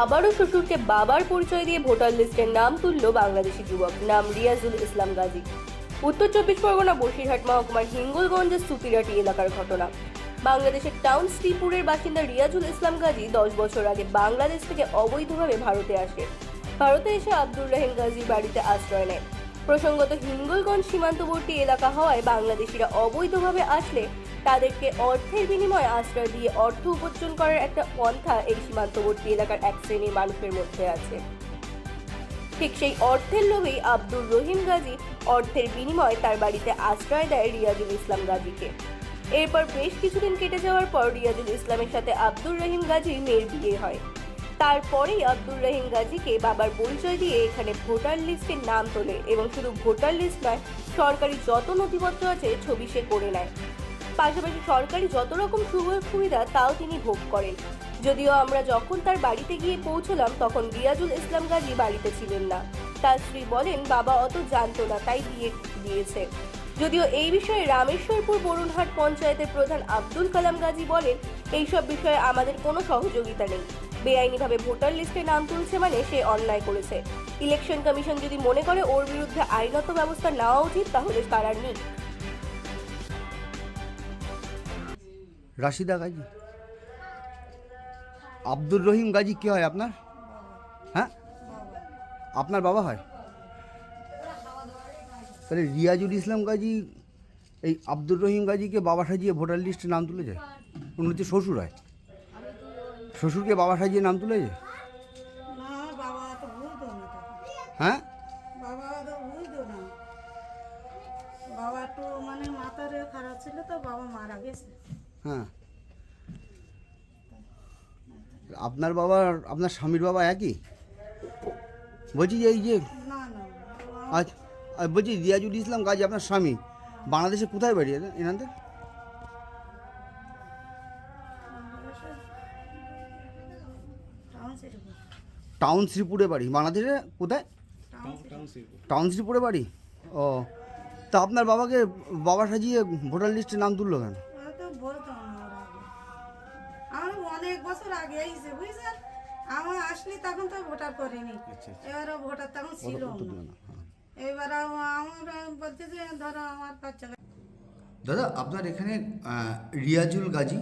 আবারও শ্বশুরকে বাবার পরিচয় দিয়ে ভোটার লিস্টের নাম তুলল বাংলাদেশি যুবক, নাম রিয়াজুল ইসলাম গাজী। উত্তর চব্বিশ পরগনা, বসিরহাট মহকুমার হিঙ্গলগঞ্জের সুপিরাটি এলাকার ঘটনা। বাংলাদেশের টাউন শ্রীপুরের বাসিন্দা রিয়াজুল ইসলাম গাজী দশ বছর আগে বাংলাদেশ থেকে অবৈধভাবে ভারতে আসে। ভারতে এসে আব্দুর রহিম গাজীর বাড়িতে আশ্রয় নেয়। প্রসঙ্গত হিঙ্গলগঞ্জ সীমান্তবর্তী এলাকা হওয়ায় বাংলাদেশিরা অবৈধভাবে আসলে তাদেরকে অর্থের বিনিময়ে আশ্রয় দিয়ে অর্থ উপার্জন করার একটা পন্থা এই সীমান্তবর্তী এলাকার এক শ্রেণির মানুষের মধ্যে আছে। ঠিক সেই অর্থের লোভেই আব্দুর রহিম গাজী অর্থের বিনিময়ে তার বাড়িতে আশ্রয় দেয় রিয়াজুল ইসলাম গাজীকে। এরপর বেশ কিছুদিন কেটে যাওয়ার পর রিয়াজুল ইসলামের সাথে আব্দুর রহিম গাজীর মেয়ের বিয়ে হয়। তারপরেই আব্দুর রহিম গাজীকে বাবার পরিচয় দিয়ে এখানে ভোটার লিস্টের নাম তোলে এবং শুধু ভোটার লিস্ট নয়, সরকারি যত নথিপত্র আছে ছবি সে করে নেয়। পাশাপাশি সরকারি যত রকম সুযোগ সুবিধা তাও তিনি ভোগ করেন। যদিও আমরা যখন তার বাড়িতে গিয়ে পৌঁছলাম, তখন রিয়াজুল ইসলাম গাজী বাড়িতে ছিলেন না। তার স্ত্রী বলেন, বাবা অত জানতো না, তাই বিয়ে দিয়েছে। যদিও এই বিষয়ে রামেশ্বরপুর বরুণহাট পঞ্চায়েতের প্রধান আব্দুল কালাম গাজী বলেন, এইসব বিষয়ে আমাদের কোনো সহযোগিতা নেই। বেআইনিভাবে ভোটার লিস্টে নাম তুলছে মানে সে অন্যায় করেছে। ইলেকশন কমিশন যদি মনে করে ওর বিরুদ্ধে আইনত ব্যবস্থা নেওয়া উচিত, তাহলে তারা নিক রাশিদা গাজী। আব্দুর রহিম গাজী কি হয় আপনার? হ্যাঁ? আপনার বাবা হয়? তাহলে রিয়াজুল ইসলাম গাজী, এই আব্দুর রহিম গাজীকে বাবা সাজিয়ে ভোটার লিস্টে নাম তুলে যায় হচ্ছে শ্বশুর হয়। শ্বশুরকে বাবা সাজিয়ে নাম তুলে যায় না বাবা তো বুঝতো না তখন হ্যাঁ? বাবা তো বুঝতো না। বাবা একটু মানে মাথার খারাপ ছিল তো বাবা মারা গেছে। হ্যাঁ। আপনার বাবা আপনার স্বামীর বাবা একই? বলছি যে এই যে না আর বলছি রিয়াজুল ইসলাম গাজী আপনার স্বামী। বাংলাদেশে কোথায় বাড়ি? এনাদের? টাউন শ্রীপুরে বাড়ি বাংলাদেশে কোথায়? টাউন শ্রীপুরে। বাড়ি? ও তা আপনার বাবাকে বাবা সাজিয়ে ভোটার লিস্টে নাম তুললো কেন? অনেক বছর আগে আইছে বুঝছেন? আমার আসলি তখন তো ভোটার করিনি। এবারে ভোটার তখন ছিল হ্যাঁ। এবার আমার বলছে যে ধরো আমার বাচ্চা দাদা আপনার এখানে রিয়াজুল গাজী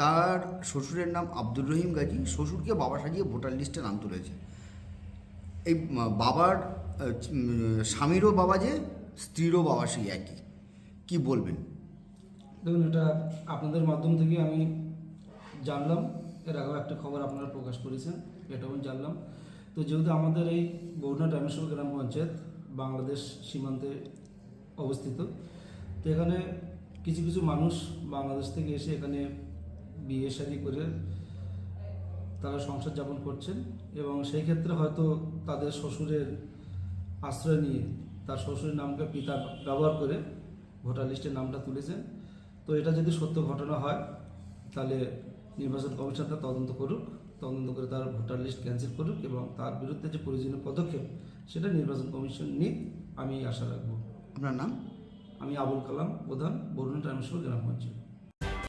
তার শ্বশুরের নাম আব্দুর রহিম গাজী। শ্বশুরকে বাবা সাজিয়ে ভোটার লিস্টে নাম তুলেছে। এই বাবার স্বামীরও বাবা যে, স্ত্রীরও বাবা সেই একই। কি বলবেন? দেখুন, এটা আপনাদের মাধ্যম থেকে আমি জানলাম। এর আগেও একটা খবর আপনারা প্রকাশ করেছেন, এটাও আমি জানলাম। তো যেহেতু আমাদের এই বরুণা রামেশ্বর গ্রাম পঞ্চায়েত বাংলাদেশ সীমান্তে অবস্থিত, তো এখানে কিছু কিছু মানুষ বাংলাদেশ থেকে এসে এখানে বিয়ে শাদি করে তারা সংসার যাপন করছেন এবং সেই ক্ষেত্রে হয়তো তাদের শ্বশুরের আশ্রয় নিয়ে তার শ্বশুরের নামকে পিতা ব্যবহার করে ভোটার লিস্টের নামটা তুলেছেন। তো এটা যদি সত্য ঘটনা হয়, তাহলে নির্বাচন কমিশন তার তদন্ত করুক, তদন্ত করে তার ভোটার লিস্ট ক্যান্সেল করুক এবং তার বিরুদ্ধে যে প্রয়োজনীয় পদক্ষেপ, সেটা নির্বাচন কমিশন নিক, আমি আশা রাখব। আপনার নাম? আমি আবুল কালাম প্রধান বরুণ রামেশ্বর গ্রাম পঞ্চায়েত।